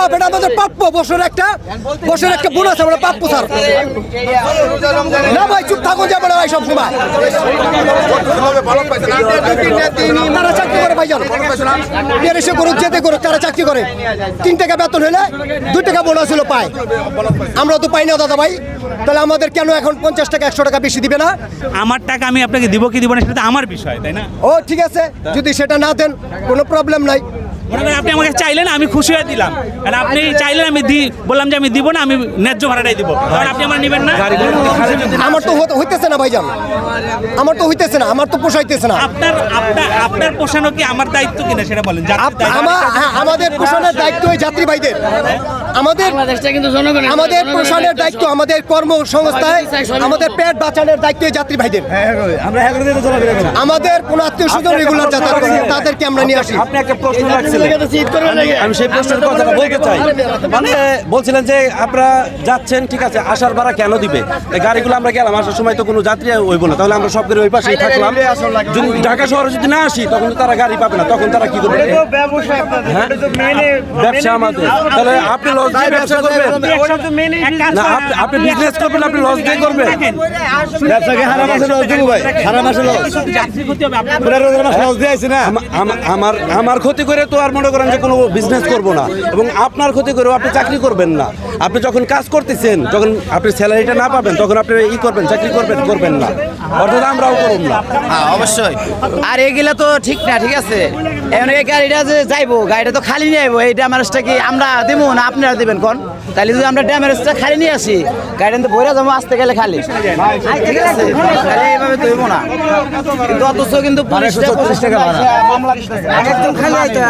মাপ এটা আমাদের প্রাপ্য বছর একটা বছর একটা বোনাস আমরা প্রাপ্য স্যার। না ভাই চুপ থাকুন যাবে না ভাই সব সময় তারা চাকরি করে ভাই জানো। এসে করুক যেতে করুক তারা চাকরি করে। তিন টাকা বেতন হলে দুই টাকা বোনাস হলো পায়। আমরা তো পাই না দাদা ভাই। তাহলে আমাদের কেন এখন পঞ্চাশ টাকা একশো টাকা বেশি দিবে না? আমার টাকা আমি আপনাকে দিব কি দিব না সেটা আমার বিষয় তাই না? ও ঠিক আছে। যদি সেটা না দেন কোনো প্রবলেম নাই। মনে করেন আপনি আমাকে চাইলেন আমি খুশি হয়ে দিলাম। আর আপনি চাইলেন আমি দি বললাম যে আমি দিব না আমি ন্যায্য ভাড়াটাই দিব। কারণ আপনি আমার নেবেন না। আমার তো হইতেছে না ভাইজান। আমার তো হইতেছে না আমার তো পোষাইতেছে না। আপনার আপনার আপনার পোষানো কি আমার দায়িত্ব কিনা সেটা বলেন হ্যাঁ, আমাদের পোষণের দায়িত্ব ওই যাত্রী ভাইদের। আমাদের আমাদের পোষণের দায়িত্ব। আমাদের কর্মসংস্থায় আমাদের পেট বাঁচানোর দায়িত্ব যাত্রী ভাইদের। আমাদের কোন আত্মীয় স্বজন রেগুলার যাতায়াত করে তাদেরকে আমরা নিয়ে আসি। আপনি একটা প্রশ্ন নাকি? আমি সেই প্রশ্নের কথাটা বলতে চাই। মানে বলছিলেন যে আপনারা যাচ্ছেন ঠিক আছে আসার ভাড়া কেন দিবে? গাড়িগুলো আমরা গেলাম আসার সময় তো কোনো যাত্রী হইব না। তাহলে আমরা সব করে ওই পাশেই থাকলাম। যদি ঢাকা শহরে যদি না আসি তখন তারা গাড়ি পাবে না। তখন তারা কি করবে? হ্যাঁ? ব্যবসা আমাদের। তাহলে আপনি লস দিয়ে ব্যবসা করবেন? না আপনি- বিজনেস করবেন আপনি লস দিয়ে করবেন। দেখেন, ব্যবসাকে হারা মাসে লস দেবো ভাই। হারা মাসে লস আমার আমার ক্ষতি করে তো আর মনে করেন যে কোনো বিজনেস করব না এবং আপনার ক্ষতি করেও আপনি চাকরি করবেন না। আপনি যখন কাজ করতেছেন, যখন আপনি স্যালারিটা না পাবেন, তখন আপনি ই করবেন, চাকরি করবেন করবেন না। অর্থাৎ আমরাও করব না। হ্যাঁ অবশ্যই। আর এগুলা তো ঠিক না, ঠিক আছে? এখন এই গাড়িটা যে যাইবো, গাড়িটা তো খালি নিয়ে আইবো, এইটা মানুষটা কি আমরা দেবো না আপনারা দেবেন কোন? তাহলে যদি আমরা ড্যামেজটা খালি নিয়ে আসি গাড়িতে তো ভরে যাব আসতে গেলে খালি। ঠিক আছে। তাহলে এইভাবে তো হইবো না। কিন্তু অথচ কিন্তু পুলিশটা টাকা ভাড়া। মামলা একদম খালি আইতে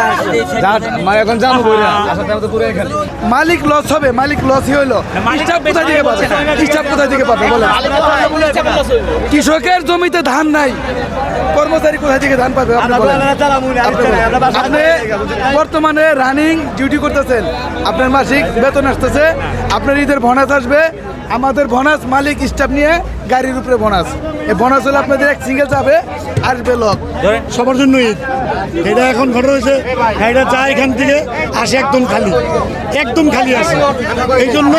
এখন যাব বইরা। আসার টাইমে তো পুরো খালি মালিক লস হবে মালিক লস হইল। মালিক হিসাব কোথা থেকে পাবে? কোথায় থেকে পাবে? বলেন। কৃষকের জমিতে ধান নাই। কর্মচারী কোথা থেকে ধান পাবে? আপনি বর্তমানে রানিং ডিউটি করতেছেন। আপনার মাসিক বেতন আসতেছে। আপনার ঈদের ভনাস আসবে। আমাদের ভনাস মালিক স্টাফ নিয়ে গাড়ির উপরে বোনাস। এই বোনাস হলে আপনাদের এক সিঙ্গেল যাবে আসবে লক। সবার জন্য ঈদ। এটা এখন ঘটনা হয়েছে গাড়িটা যায় এখান থেকে আসে একদম খালি। একদম খালি আসে। এই জন্য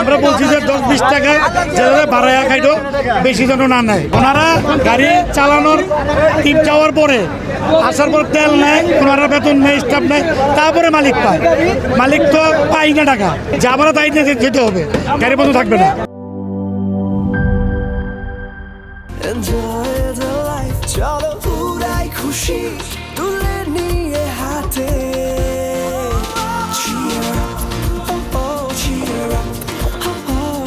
আমরা বলছি যে দশ বিশ টাকা যেভাবে ভাড়া খাইতো বেশি যেন না নেয়। ওনারা গাড়ি চালানোর টিপ যাওয়ার পরে আসার পর তেল নেয় ওনারা বেতন নেয় স্টাফ নেয় তারপরে মালিক পায়। মালিক তো পাই না টাকা। যা ভাড়া তাই নিয়ে যেতে হবে গাড়ি বন্ধ থাকবে না। Enjoy the চলো উড়াই খুশি তুলে নিয়ে oh oh, oh oh, oh oh,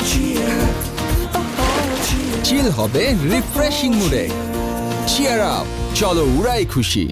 হবে রিফ্রেশিং মুডে চিয়ার আপ চলো উড়াই খুশি